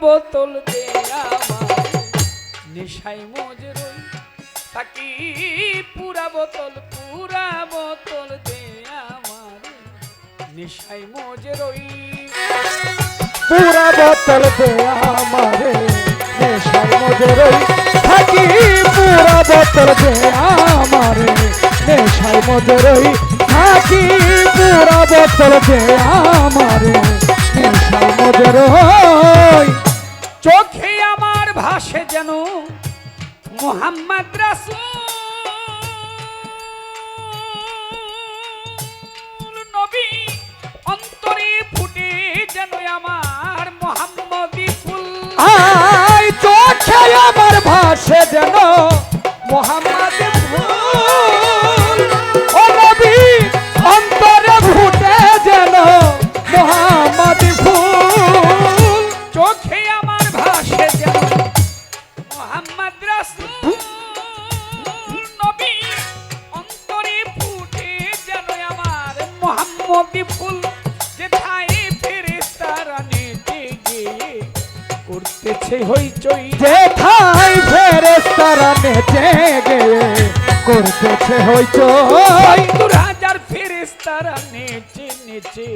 বোতল দে আমার। নেশাই মোজ রই থাকি, পুরা বোতল পুরা বোতল দে আমার। নেশাই মোজ রই পুরা বোতল দে আমারে। নেশার মধ্যে রই থাকি, পুরা বোতল দে আমারে। নেশার মধ্যে রই থাকি, পুরা বোতল দে আমারে। চোখে আমার ভাসে যেন মোহাম্মদ রাসূল। নবী অন্তরে ফুটে যেন আমার মোহাম্মদী ফুল। চোখে আমার ভাসে যেন ফুল যেথায় ফেরেশতারা নেচে গিয়ে করতেছে হইচই। যেথায় ফেরেস্তারা নেচে গিয়ে করতেছে হইচই। সত্তর হাজার নেচে নেচে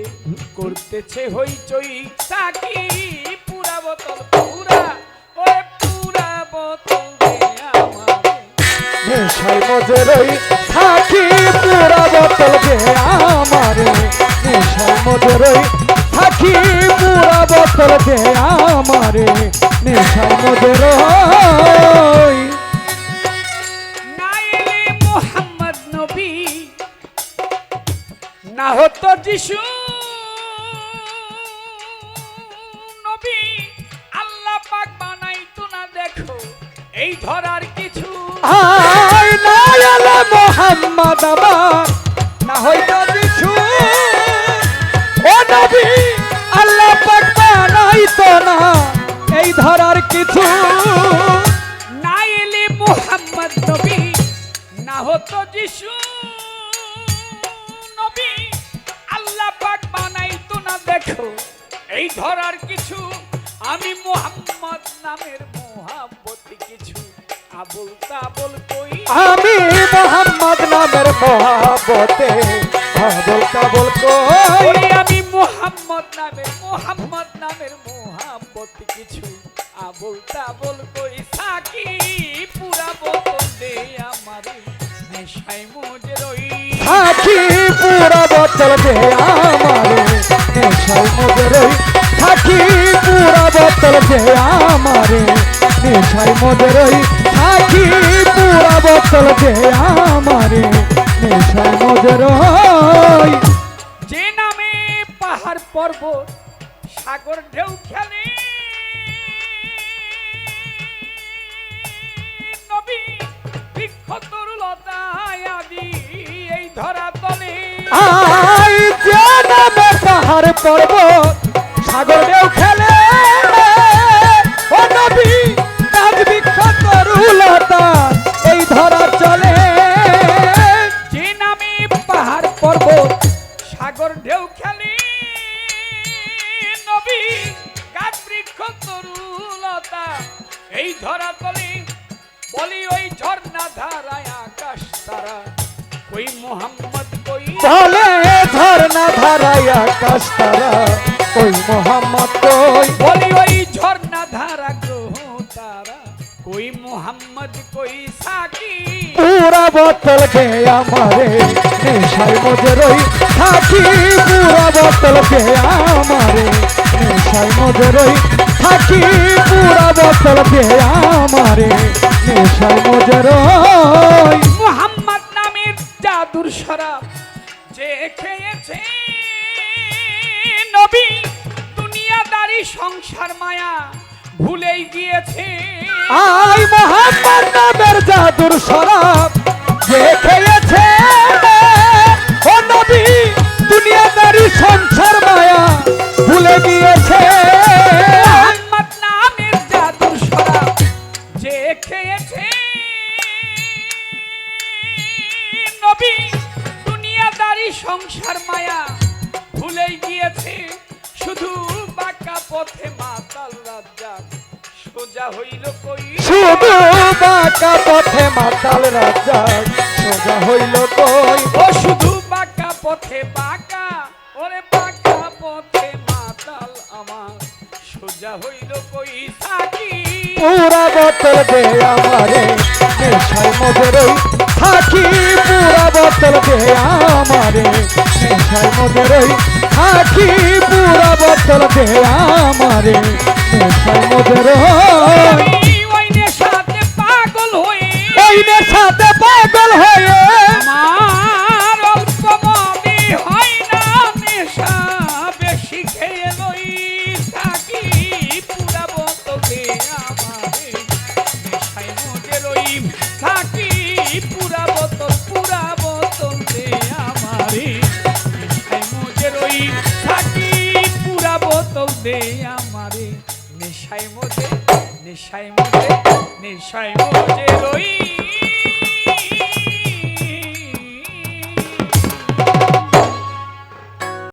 করতেছে হইচই। তাকি পুরা বোতল পুরা নেশাই মজে রই থাকি পুরা বোতল দে আমারে নেশাই মজে রই থাকি পুরা বোতল দে আমারে নবী, না হতো যিশু। এই ধরার কিছু না এলে মোহাম্মদ আমার না হইতো কিছু। ও নবী আল্লাহ পাক বানাইতো না। এই ধরার কিছু। না এলে মোহাম্মদ নবী না হতো যিশু। নবী আল্লাহ পাক বানাইতো না দেখো। এই ধরার কিছু আমি মোহাম্মদ নামের মোহাম্মতি আমি মোহাম্মদ নামের মহাবতে আবল কাবল কই? আমি মোহাম্মদ নামের মোহাম্মদ নামের মোহাম্মতি কিছু আবুল তাবুল কই? সাকি পুরা বোতল দে আমারে নেশায় মোজে রই। সাথী পুরা বোতল দে আমারে নেশাই মজে রই। সাথী পুরা বোতল দে আমারে নেশাই মজে রই। সাথী পুরা বোতল দে আমারে রই যে নামে পাহাড় পর্বত সাগর ঢেউ খেলে। নবী বৃক্ষ তরুলতায় আদি এই ধরা তলে। আই যে নামে পাহাড় পর্বত সাগর ঢেউ খেলে। সাগর ঢেউ খেলি। নবী গাছ বৃক্ষ তরুলতা এই ধরা তলি বলি ওই ঝর্ণা ধারায় আকাশ তারা। ওই মোহাম্মদ কই বলে ঝর্ণা ধারায় আকাশ তারা। ওই মোহাম্মদ কই বলি ওই মোহাম্মদ কই সাকি? পুরা বোতল গে আমারে নেশাই মজে রই থাকি। পুরা বোতল গে আমারে নেশাই মজে রই থাকি। পুরা বোতল গে আমারে নেশাই মজে রই। মোহাম্মদ নামের জাদুর শরাব যে খেয়েছে নবী দুনিয়াদারি সংসার মায়া। ভুলেই গিয়েছে। আই মোহাম্মদ নামের জাদুর শরাব যে খেয়েছে ও নবী দুনিয়াদারি সংসার মায়া ভুলে গিয়েছে। মোহাম্মদ নামের জাদুর শরাব যে খেয়েছে। নবী দুনিয়াদারি সংসার মায়া ভুলেই গিয়েছে। শুধু বাঁকা পথে মাতাল সোজা হইল কই? শুধু বাঁকা পথে মাতাল রাজা সোজা হইল কই? ও শুধু বাঁকা পথে বাঁকা ওরে বাঁকা পথে মাতাল আমার সোজা হইল কই সাকি পুরা বোতল দে আমারে নেশায় মজে থাকি। পুরা বোতল দে আমারে নেশায় মজে থাকি পুরা বোতল দে আমারে রই আমি ওই নেশাতে পাগল হয়ে ওই নেশাতে পাগল হয়ে। আমার অল্প মনে হয় না নেশা বেশি খেয়ে লই থাকি। পুরা বোতলে আমারে নেশায় মজে রই দে আমারে নেশায় মধ্যে নেশায় মধ্যে নেশায় মধ্যে রই